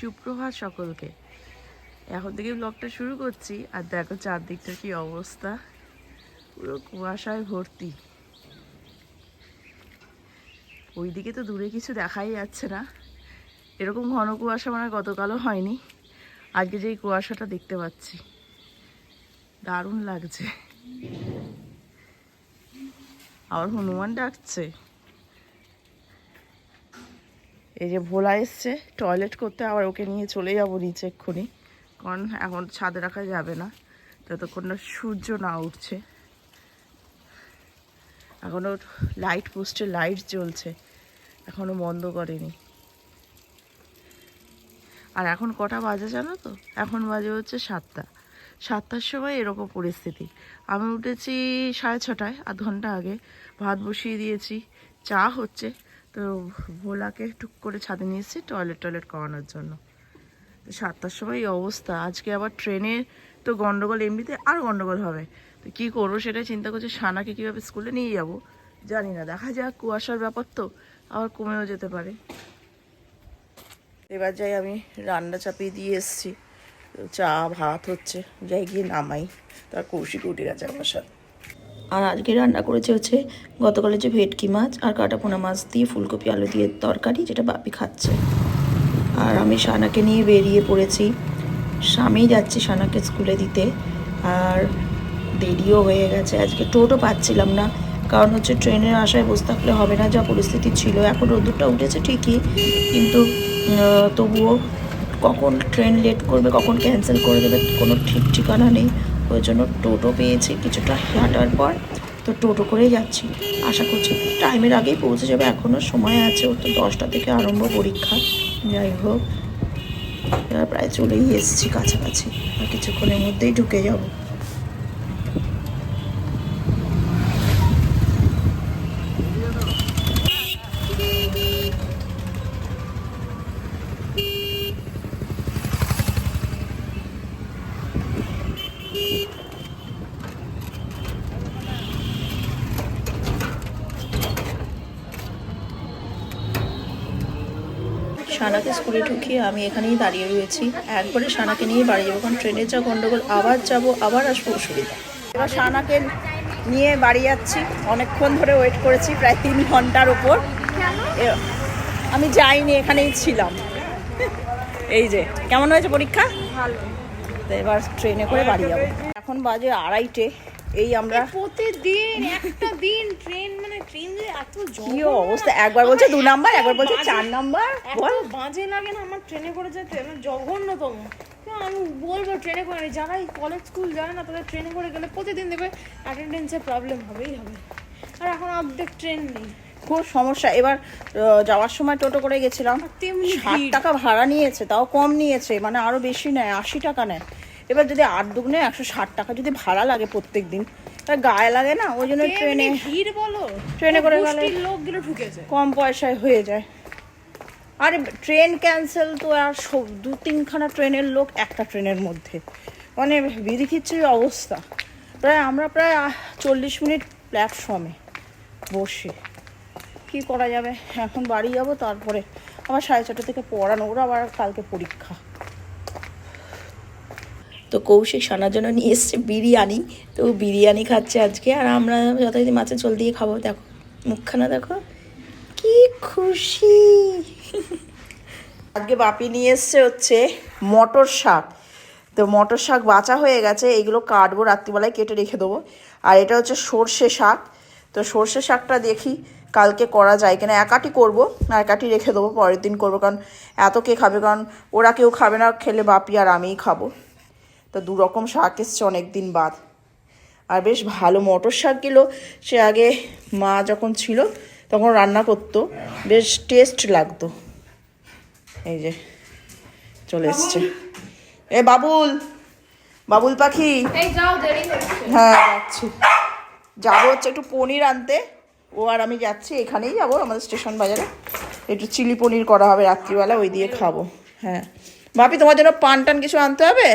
সুপ্রভাত সকলকে। এখন থেকে ব্লগটা শুরু করছি আর দেখো চারদিকটার কি অবস্থা। পুরো কুয়াশায় ভর্তি। ওইদিকে তো দূরে কিছু দেখাই যাচ্ছে না। এরকম ঘন কুয়াশা মানে গতকালও হয়নি। আজকে যেই কুয়াশাটা দেখতে পাচ্ছি। দারুণ লাগছে। আবার হনুমান ডাকছে। এই যে ভোলা এসছে টয়লেট করতে, আবার ওকে নিয়ে চলে যাব নিচে এক্ষুনি। কারণ এখন ছাদে রাখা যাবে না, যতক্ষণ না সূর্য না উঠছে। এখনও লাইট পোস্টে লাইট জ্বলছে এখনও বন্ধ করেনি। আর এখন কটা বাজে জানো তো? এখন বাজে হচ্ছে সাতটা। সাতটার সময় এরকম পরিস্থিতি। আমি উঠেছি সাড়ে ছটায়, আধ ঘণ্টা আগে। ভাত বসিয়ে দিয়েছি, চা হচ্ছে। তো ভোলাকে টুক করে ছাদে নিয়ে এসেছি টয়লেট টয়লেট করানোর জন্য। তো সাতটার সময় এই অবস্থা। আজকে আবার ট্রেনে তো গন্ডগোল, এমনিতে আর গন্ডগোল হবে। তো কী করব সেটাই চিন্তা করছি, সানাকে কীভাবে স্কুলে নিয়ে যাব? জানি না, দেখা যাক, কুয়াশার ব্যাপার তো, আবার কমেও যেতে পারে। এবার যাই আমি রান্না চাপিয়ে দিয়ে এসেছি। চা, ভাত হচ্ছে, যাই গিয়ে নামাই। তার কৌশিক উঠে গেছে আমার সাথে। আর আজকে রান্না করেছে হচ্ছে গতকালের যে ভেটকি মাছ আর কাটা পোনা মাছ দিয়ে ফুলকপি, আলু দিয়ে তরকারি যেটা বাপি খাচ্ছে। আর আমি সানাকে নিয়ে বেরিয়ে পড়েছি। স্বামী যাচ্ছি সানাকে স্কুলে দিতে আর দেরিও হয়ে গেছে। আজকে টোটো পাচ্ছিলাম না, কারণ হচ্ছে ট্রেনের আশায় বসে থাকলে হবে না, যা পরিস্থিতি ছিল। এখন রোদ্দুরটা উঠেছে ঠিকই, কিন্তু তবুও কখন ট্রেন লেট করবে, কখন ক্যান্সেল করে দেবে, কোনো ঠিক ঠিকানা নেই। ওই জন্য টোটো পেয়েছি কিছুটা হাঁটার পর। তো টোটো করেই যাচ্ছি। আশা করছি টাইমের আগেই পৌঁছে যাবে। এখনও সময় আছে। ও তো দশটা থেকে আরম্ভ পরীক্ষা। যাই হোক প্রায় চলেই এসেছি কাছাকাছি। আর কিছুক্ষণের মধ্যেই ঢুকে যাব। সানাকে স্কুলে ঢুকিয়ে আমি এখানেই দাঁড়িয়ে রয়েছি। একবারে সানাকে নিয়ে বাড়ি যাব কারণ ট্রেনের যা গন্ডগোল আবার যাব আবার আসব অসুবিধা। এবার সানাকে নিয়ে বাড়ি যাচ্ছি। অনেকক্ষণ ধরে ওয়েট করেছি প্রায় তিন ঘণ্টার ওপর। আমি যাইনি এখানেই ছিলাম। এই যে কেমন হয়েছে পরীক্ষা? এবার ট্রেনে করে বাড়ি যাব। এখন বাজে আড়াইটে। এই আমরা প্রতিদিন একটা দিন ট্রেন মানে ট্রেন যে এত কি অবস্থা? একবার বলছে দু নাম্বার একবার বলছে চার নাম্বার? বল। বাজে লাগে না আমার ট্রেনে করে যেতে মানে জঘন্যতম। আমি বলব ট্রেনে করে যারা কলেজ স্কুল যায় না তাদের ট্রেনে করে গেলে প্রতিদিন দেবে অ্যাটেন্ডেন্সের প্রবলেম হবেই হবে। আর এখন অর্ধেক ট্রেন নেই। খুব সমস্যা। এবার যাওয়ার সময় টোটো করে গেছিলাম ষাট টাকা ভাড়া নিয়েছে তাও কম নিয়েছে মানে আরও বেশি নেয় আশি টাকা নেয়। এবার যদি আট দুগুনে একশো ষাট টাকা যদি ভাড়া লাগে প্রত্যেক দিন গায়ে লাগে না ওই জন্য ট্রেনে ভিড় বলো? ট্রেনে করে গেলে- লোকগুলো ঢুকেছে। কম পয়সায় হয়ে যায়। আরে ট্রেন ক্যান্সেল তো আর সব- দু তিনখানা ট্রেনের লোক একটা ট্রেনের মধ্যে। মানে বিধি খিচ্ছির অবস্থা। প্রায় আমরা প্রায় চল্লিশ মিনিট প্ল্যাটফর্মে বসে। কি করা যাবে? এখন বাড়ি যাব তারপরে আবার সাড়ে ছটা থেকে পড়ানো ওরা আবার কালকে পরীক্ষা। তো কৌশিক সানার জন্য নিয়ে এসছে বিরিয়ানি। তো বিরিয়ানি খাচ্ছে আজকে। আর আমরা যথারীতি মাছের ঝোল দিয়ে খাব। দেখো, মুখখানা দেখো, কি খুশি। আজকে বাপি নিয়ে এসছে হচ্ছে মটর শাক। তো মটর শাক বাঁচা হয়ে গেছে। এগুলো কাটবো, রাত্রিবেলায় কেটে রেখে দেবো। আর এটা হচ্ছে সর্ষে শাক। তো সর্ষে শাকটা দেখি কালকে করা যায় কিনা। একাটি করব আর একাটি রেখে দেবো, পরের দিন করব। কারণ এত কে খাবে? কারণ ওরা কেউ খাবে না। খেলে বাপি আর আমিই খাব। তো দু রকম শাক এসছে অনেক দিন বাদ। আর বেশ ভালো মটর শাকগুলো সে আগে মা যখন ছিল তখন রান্না করতো। বেশ টেস্ট লাগতো। এই যে চলে এসছে। এ বাবুল বাবুল পাখি। যাও হ্যাঁ যাচ্ছি। যাব হচ্ছে একটু পনির আনতে। ও আর আমি যাচ্ছি এখানেই যাব আমাদের স্টেশন বাজারে। একটু চিলি পনির করা হবে রাত্রিবেলা ওই দিয়ে খাব। হ্যাঁ। ভাবি তোমার জন্য পান টান কিছু আনতে হবে?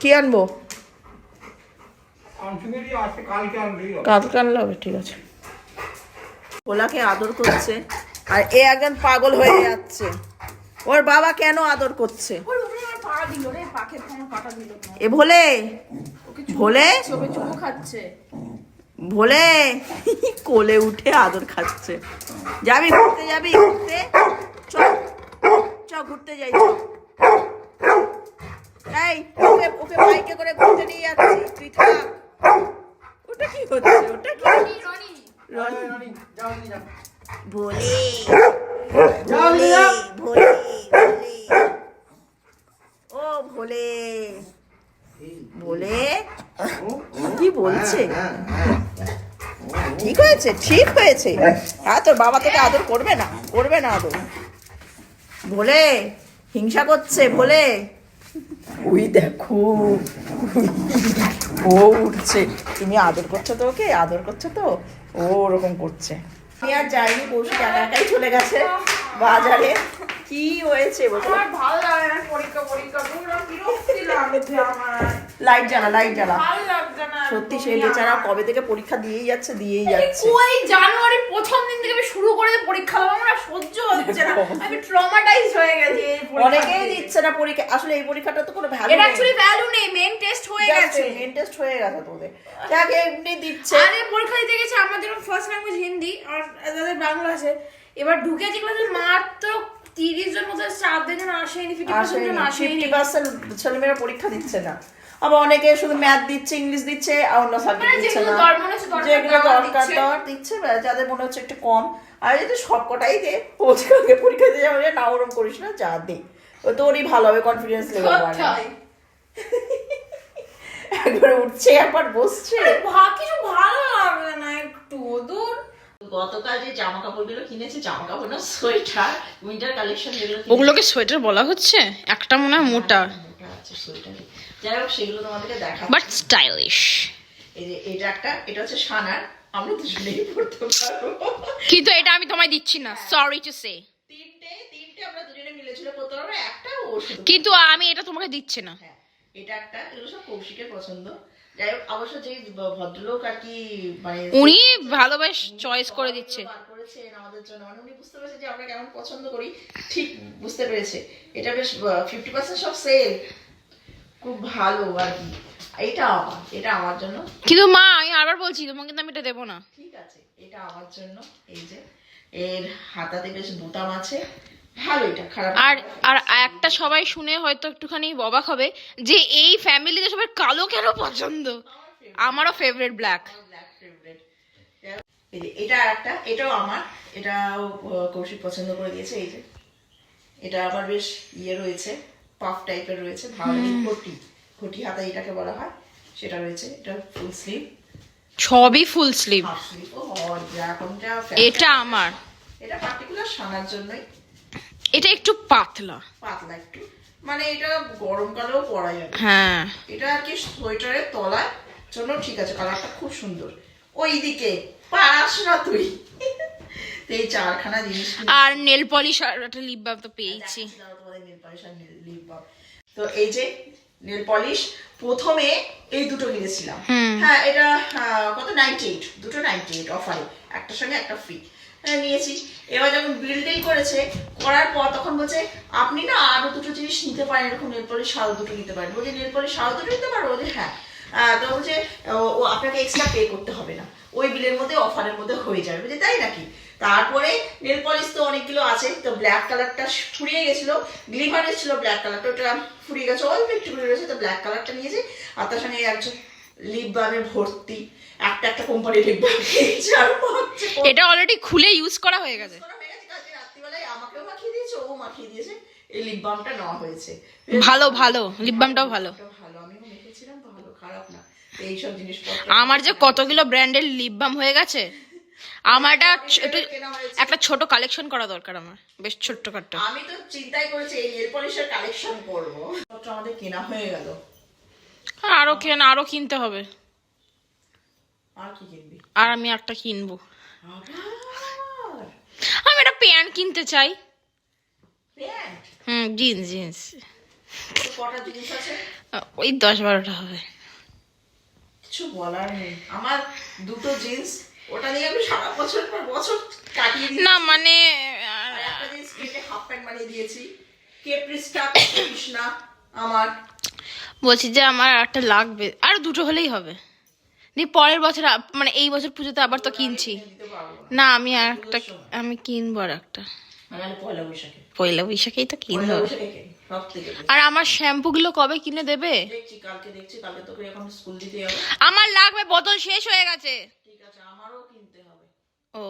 কি আনব? কালকে হবে। আনলে হবে ঠিক আছে। ওলাকে আদর করছে আর এ একজন পাগল হয়ে যাচ্ছে। ওর বাবা কেন আদর করছে? এ ভোলে? ভোলে? খাচ্ছে ভোলে? কোলে উঠে আদর খাচ্ছে। যাবি ঘুরতে যাবি ঘুরতে? চ ঘুরতে যাই চ। এই ওকে ওকে বাইকে করে ঘুরতে নিয়ে যাচ্ছি তুই থাক ওটা কি হচ্ছে ওটা কি রনি ভোলে ভোলে ভোলে ও ভোলে। ভোলে? কি বলছে? ঠিক হয়েছে ঠিক হয়েছে। হ্যাঁ তোর বাবা তোকে আদর করবে না করবে না আদর। বলে হিংসা করছে বলে ওই দেখো ও উঠছে। তুমি আদর করছ তো ওকে আদর করছ তো? ও ওরকম করছে। আমি আর যাইনি কৌশিক একা একাই চলে গেছে বাজারে। কি হয়েছে বলো? আমার ভালো লাগে না পরীক্ষা পরীক্ষা। লাইট জ্বালা লাইট জ্বালা। সত্যি সেই বেচারা কবে থেকে পরীক্ষা দিয়েই যাচ্ছে দিয়েই যাচ্ছে। ওই জানুয়ারি প্রথম দিন থেকে আমি শুরু করে পরীক্ষা দেবো আমার সহ্য হচ্ছে না। আমি ট্রমাটাইজ হয়ে গেছি অনেকেই দিচ্ছে না পরীক্ষা আসলে এই পরীক্ষাটা তো কোনো ভ্যালু এটা অ্যাকচুয়ালি ভ্যালু নেই মেন টেস্ট হয়ে গেছে। মেন টেস্ট হয়ে গেছে তোদের। যাকে এমনি দিচ্ছে। আরে পরীক্ষা দিতে গেছে আমার যেমন ফার্স্ট ল্যাঙ্গুয়েজ হিন্দি আর যাদের বাংলা আছে। এবার ঢুকেছি ক্লাসে মাত্র তিরিশ জন মতো চার দিন আসেনি ফিফটি পার্সেন্ট জন আসেনি। ফিফটি পার্সেন্ট ছেলেমেয়েরা পরীক্ষা দিচ্ছে না। আবার অনেকে শুধু ম্যাথ দিচ্ছে ইংলিশ দিচ্ছে আর অন্য সাবজেক্ট মানে দিচ্ছে না। যেগুলো দরকার দিচ্ছে। দিচ্ছে যাদের মনে হচ্ছে একটু কম। আর যদি সবকটাই দে পরীক্ষা পরীক্ষা দিয়ে যাবে না ওরম করিস না যা দে। তোরই ভালো হবে কনফিডেন্স লেভেল বাড়ে। কোথায়? একবার উঠছে একবার বসছে। কিছু ভালো লাগবে না একটু দূর। গতকাল যে জামা কাপড়গুলো কিনেছি জামা কাপড় না সোয়েটার উইন্টার কালেকশন যেগুলো ওগুলোকে সোয়েটার বলা হচ্ছে? একটা মনে হয় মোটা। মোটা আছে সোয়েটার যাই হোক সেগুলো তোমাদেরকে দেখা বাট স্টাইলিশ। এই যে এটা একটা এটা হচ্ছে সানার আমরা দুজনেই পড়তে পারব। কিন্তু এটা আমি তোমায় দিচ্ছি না সরি টু সে তিনটে তিনটে আমরা দুজনে মিলেছিল পড়তে পারব একটা ও কিন্তু আমি এটা তোমাকে দিচ্ছি না। হ্যাঁ এটা একটা এগুলো সব কৌশিকের পছন্দ। যাই হোক অবশ্য যে ভদ্রলোক আর কি মানে উনি ভালোবাস চয়েস করে দিচ্ছে। করেছেন আমাদের জন্য। মানে উনি বুঝতে পেরেছে যে আমরা কেমন পছন্দ করি। ঠিক বুঝতে পেরেছে। এটা বেশ ফিফটি পার্সেন্ট সব সেল খুব ভালো আর কি। এটা আমার এটা আমার জন্য। কিন্তু মা আমি আবার বলছি তোমাকে কিন্তু আমি এটা দেবো না। ঠিক আছে এটা আমার জন্য। এই যে এর হাতাতে বেশ বোতাম আছে। ভালো এটা খারাপ আর আর একটা সবাই শুনে হয়তো একটুখানি অবাক হবে যে এই ফ্যামিলিতে সবাই কালো কেন পছন্দ? আমারও ফেভারিট ব্ল্যাক ব্ল্যাক ফেভারিট এটা একটা এটাও আমার। এটাও কৌশিক পছন্দ করে দিয়েছে এই যে। এটা আবার বেশ ইয়ে রয়েছে। পাফ টাইপের রয়েছে ভালো ঘটি ঘটি হাতা এটাকে বলা হয় সেটা রয়েছে এটা ফুল স্লিভ সবই ফুল স্লিভ এটা আমার। এটা পার্টিকুলার সানার জন্যই। এটা একটু পাতলা। পাতলা একটু। মানে এটা গরমকালেও পরা যাবে। হ্যাঁ। এটা আর কি সোয়েটারের তলায়। জন্য ঠিক আছে কালারটা খুব সুন্দর। ওই দিকে পাস না তুই। তো এই চারখানা জিনিস আর নেল পলিশ আর একটা লিপ বাম তো পেয়েছি। তোমাদের আর nail- lip তো এই যে নেল পলিশ প্রথমে এই দুটো কিনেছিলাম। হ্যাঁ এটা কত? নাইনটি এইট দুটো নাইনটি এইট অফারে একটার সঙ্গে একটা ফ্রি নিয়েছি। এবার যখন বিল টিল করেছে করার পর তখন বলছে আপনি না আরও দুটো জিনিস নিতে পারেন এরকম নেল পলিশ আরও দুটো নিতে পারেন। বলছে নেল পলিশ আরও দুটো নিতে পারো? বলছে হ্যাঁ। তো বলছে ও- আপনাকে এক্সট্রা পে করতে হবে না। ওই বিলের মধ্যে অফারের মধ্যে হয়ে যাবে। বলছে তাই নাকি? তারপরে নেল পলিশ তো অনেকগুলো আছে তো ব্ল্যাক কালারটা ফুরিয়ে গেছিল গ্লিমারের ছিল ব্ল্যাক কালারটা ওটা ফুরিয়ে গেছে অল্প একটু ফুরিয়ে গেছে তো ব্ল্যাক কালারটা নিয়েছে আর তার সঙ্গে একজন লিপ বামে ভর্তি একটা একটা কোম্পানির লিপ বাম কিনছে আর এটা অলরেডি খুলে ইউজ করা হয়ে গেছে। করা গেছে, কালকে রাত্রিবেলায় আমাকেও মাখিয়ে দিয়েছে ও মাখিয়ে দিয়েছে এই লিপ বামটা নেওয়া হয়েছে। ভালো ভালো লিপ বামটাও ভালো। ভালো আমিও মেখেছিলাম ভালো খারাপ না এইসব জিনিসপত্র আমার যে কতগুলো ব্র্যান্ডের লিপ বাম হয়ে গেছে আমার একটা একটু একটা ছোট কালেকশন করা দরকার আমার বেশ ছোট্ট খাট্ট আমি তো চিন্তাই করেছি এই নেল পলিশের কালেকশন করব। আমাদের কেনা হয়ে গেল। আরও কেন আরও কিনতে হবে। আর কি কিনবি? আর আমি একটা কিনবো। আমি একটা প্যান্ট কিনতে চাই। প্যান্ট? হুম জিন্স জিন্স। কটা জিনিস আছে? ওই দশ বারোটা হবে। কিছু বলার নেই। আমার দুটো জিন্স ওটা নিয়ে আমি সারা বছর পর বছর কাটিয়ে দিই না মানে একটা জিন্স কেটে হাফ প্যান্ট বানিয়ে দিয়েছি। কেপ্রিসটা না আমার। বলছি যে আমার আর একটা লাগবে। আর দুটো হলেই হবে। দিয়ে পরের বছর মানে এই বছর পুজোতে আবার তো কিনছি। না। আমি আর একটা আমি কিনবো আর একটা। মানে পয়লা বৈশাখেই তো কিনবো। আর আমার শ্যাম্পু গুলো কবে কিনে দেবে? দেখছি কালকে দেখছি কালকে তোকে এখন স্কুল দিতে যাব। আমার লাগবে বোতল শেষ হয়ে গেছে। আছে আমারও কিনতে হবে। ও।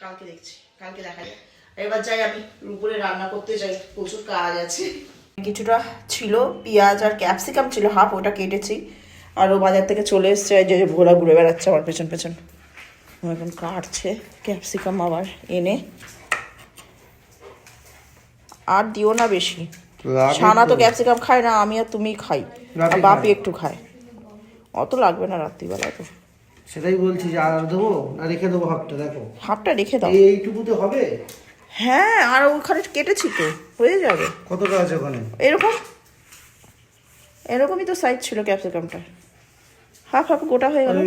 কালকে দেখছি কালকে দেখা যায় এবার যাই আমি উপরে রান্না করতে যাই প্রচুর কাজ আছে। কিছুটা ছিল পেঁয়াজ আর ক্যাপসিকাম ছিল হাফ ওটা কেটেছি। আর ও বাজার থেকে চলে এসছে যে যে ভোলা ঘুরে বেড়াচ্ছে আমার পেছন পেছন। এখন কাটছে ক্যাপসিকাম আবার এনে। আর দিও না বেশি। ছানা তো। ক্যাপসিকাম খায় না আমি আর তুমি খাই। আর বাপি একটু খায়। অত লাগবে না রাত্রিবেলা তো। সেটাই বলছি যে আর দেবো না রেখে দেবো হাফটা দেখো। হাফটা রেখে দাও। এইটুকুতে হবে? হ্যাঁ আর ওখানে কেটেছি তো হয়ে যাবে। কতটা আছে ওখানে? এরকম এরকমই তো সাইজ ছিল ক্যাপসিকামটা হাফ হাফ গোটা হয়ে গেল।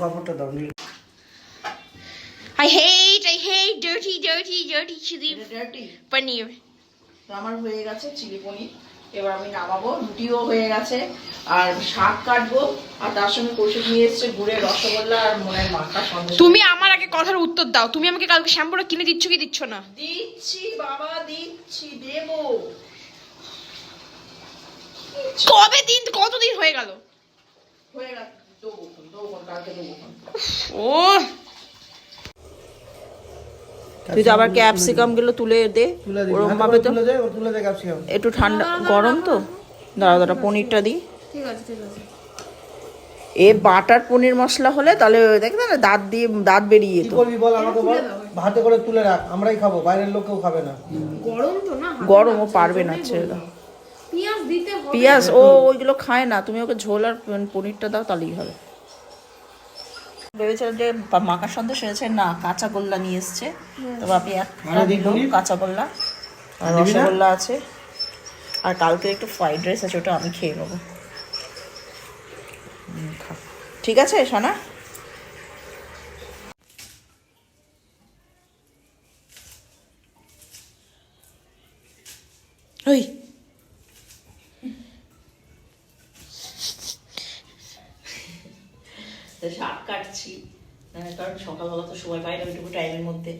কাপড়টা দাও। I hate, I hate dirty, dirty, dirty chili paneer. আমার হয়ে গেছে চিলি পনির। এবার আমি নামাবো রুটিও হয়ে গেছে আর শাক কাটবো আর তার সঙ্গে কৌশিক নিয়ে এসছে গুড়ের রসগোল্লা আর মনের মাখা সন্দেশ। তুমি আমার আগে কথার উত্তর দাও তুমি আমাকে কালকে শ্যাম্পুটা কিনে দিচ্ছ কি দিচ্ছ না? দিচ্ছি বাবা দিচ্ছি দেবো। কবে দিন কতদিন হয়ে গেল? হয়ে গেছে দেবো দেবো কালকে দেবো ও। তুই তো আবার ক্যাপসিকামগুলো তুলে দে ওরকম ভাবে তো একটু ঠান্ডা গরম তো? দাঁড়া দাঁড়া পনিরটা দিই ঠিক আছে ঠিক আছে। এ বাটার পনির মশলা হলে তাহলে দেখবে না দাঁত দিয়ে দাঁত বেরিয়ে কি যেত। করবি বল আমাকে বল? হাতে করে তুলে রাখ আমরাই খাব বাইরের লোক কেউ খাবে না। গরম তো না গরম ও পারবে না দাও। পেঁয়াজ দিতে হবে। পিঁয়াজ ও ওইগুলো খায় না তুমি ওকে ঝোল আর পনিরটা দাও তাহলেই হবে। ভেবেছিলাম যে মাকার সন্দেশ হয়েছে না কাঁচা গোল্লা নিয়ে এসছে। তো বাপি একটা দিল কাঁচা গোল্লা। আর রসগোল্লা আছে। আর কালকে একটু ফ্রাইড রাইস আছে ওটা আমি খেয়ে নেব। ঠিক আছে সোনা? শাক কাটছি। আহ, কারণ সকালবেলা তো সময় পাই না ওইটুকু টাইমের মধ্যে।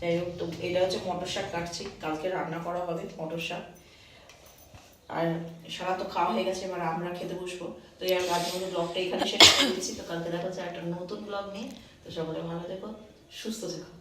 যাই হোক তো এটা হচ্ছে মটর শাক কাটছি। কালকে রান্না করা হবে মটর শাক। আর সারা তো খাওয়া হয়ে গেছে এবার আমরা খেতে বসবো। তো এর মাঝে মধ্যে ব্লগটা এখানে শেষ করে দিচ্ছি। তো কালকে দেখা হচ্ছে একটা নতুন ব্লগ নিয়ে। তো সকলে ভালো দেখো সুস্থ থেকো।